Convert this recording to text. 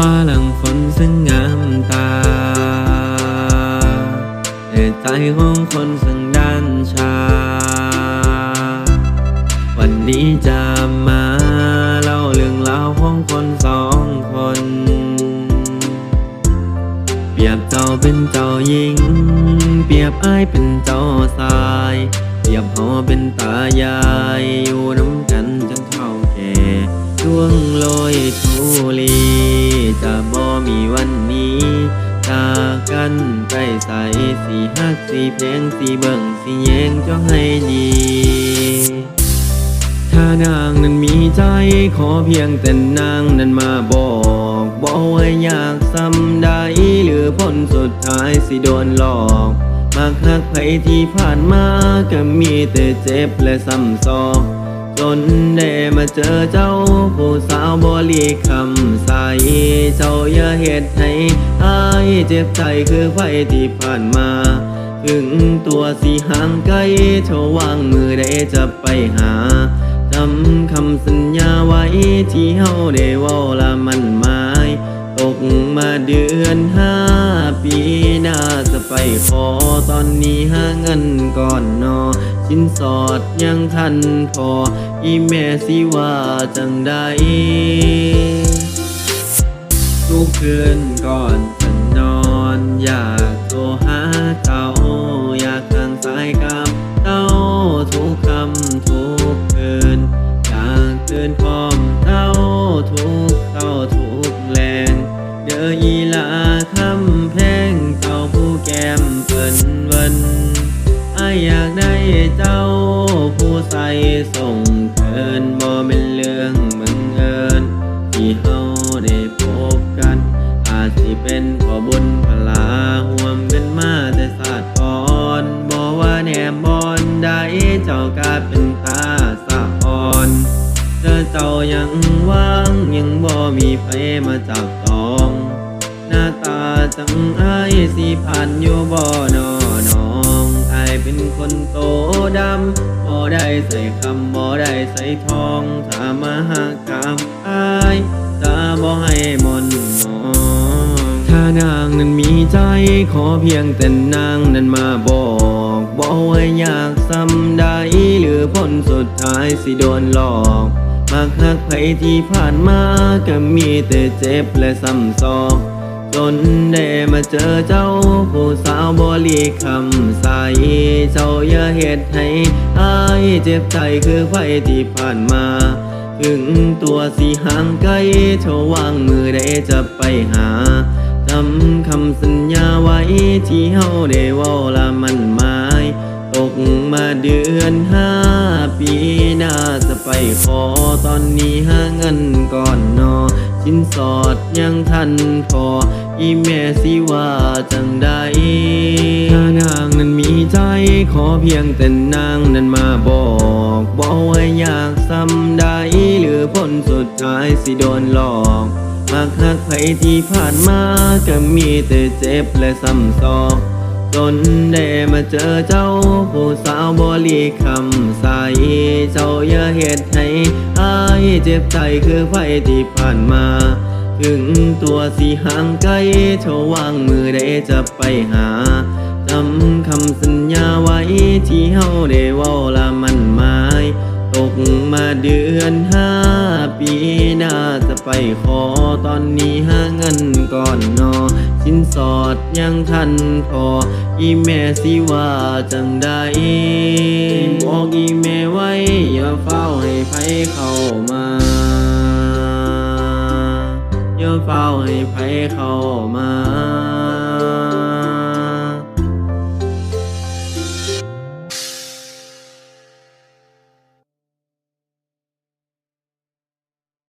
ฟ้าหลังฝนซึ่งงามตาเหตุใจของคนซึ่งด้านชา วันนี้จะมาเล่าเรื่องราวของคนสองคนเปรียบเจ้าเป็นเจ้าหญิง เปรียบอายเป็นเจ้าชายเปรียบหอเป็นตายายอยู่น้ำกันจนเท่าแก่ดวงลอยทุลี จะบ่มีวันนี้จากกันใกล้ใส่สีฮักสีเพลงสีเบิ่งสีแยงเจ้าให้ดีถ้านางนั้นมีใจขอเพียงแต่นางนั้นมาบอกบอกว่าอยากซ้ำได้หรือผลสุดท้ายสิโดนหลอกมากหักไผที่ผ่านมาก็มีแต่เจ็บและซ้ำซอก จนได้มาเจอเจ้าผู้สาวบรีคำใส เจ้าอย่าเหตุให้อายเจ็บใจคือไผที่ผ่านมา ถึงตัวสีห่างไกลเธอวางมือได้จะไปหาจำคำสัญญาไว้ที่เฮาได้เว้าละมันหมายตกมาเดือนห้าปีหน้าจะไปขอตอนนี้หาเงินก่อนนอสินสอดยังทันพอ อีแม่สิว่าจังใดทุกคืนก่อนจะนอน อยากโทรหาเจ้า อยากทางสายกับเจ้าทุกคำทุกคืนอยากเตือนพร้อมเจ้าทุกเข้าทุกแรงเดออีลาคำแพงเจ้าผู้แก้มเปิ่นวันอายอยากได้เจ้าผู้ใส่ส่ง เคินบ่เป็นเรื่องบังเอิญที่เฮาได้พบกัน อาจสิเป็นพอบุญพลาห่วมกันมาแต่ศาสตร์ก่อนบอกว่าแนมบอนได้เจ้ากาเป็นตาสะออนเธอเจ้ายังว่างยังบ่มีไผมาจับต้องหน้าตาจังไอสิผ่านอยู่บ่นอนองไอเป็นคนโตดำ ได้ใส่คำบ่ได้ใส่ทองถ้ามาหากรรมอายจะบ่ให้มนมองถ้านางนั้นมีใจขอเพียงแต่นางนั้นมาบอกบอกว่าอยากซ้ำได้หรือผลสุดท้ายสิโดนหลอกมักหักไผที่ผ่านมาก็มีแต่เจ็บและซ้ำซอก จนได้มาเจอเจ้า ผู้สาวบรีคำใส เจ้าอย่าเหตุให้อายเจ็บใจคือไฟที่ผ่านมา ถึงตัวสีห่างไกลเธอวางมือได้จะไปหาจำคำสัญญาไว้ที่เฮาได้ว้าละมันหมาย ตกมาเดือนห้าปีหน้าจะไปขอตอนนี้หาเงินก่อนนอ สินสอดยังทันพออีแม่สิว่าจังใดถ้านางนั้นมีใจขอเพียงแต่นางนั้นมาบอกบอกว่าอยากซ้ำได้หรือผลสุดท้ายสิโดนหลอกมักหักไผที่ผ่านมาก็มีแต่เจ็บและซ้ำซอก จนได้มาเจอเจ้า ผู้สาวบรีคำใส เจ้าอย่าเหตุให้อายเจ็บใจคือไฟที่ผ่านมา ถึงตัวสีห่างไกลเธอวางมือได้จะไปหาจำคำสัญญาไว้ที่เฮาได้ว่า เดือนห้าปีหน้าจะไปขอตอนนี้หาเงินก่อนนอสินสอดยังทันพออีแม่สิว่าจังใดบอกอีแม่ไว้อย่าเฝ้าให้ไผเข้ามาอย่าเฝ้าให้ไผเข้ามา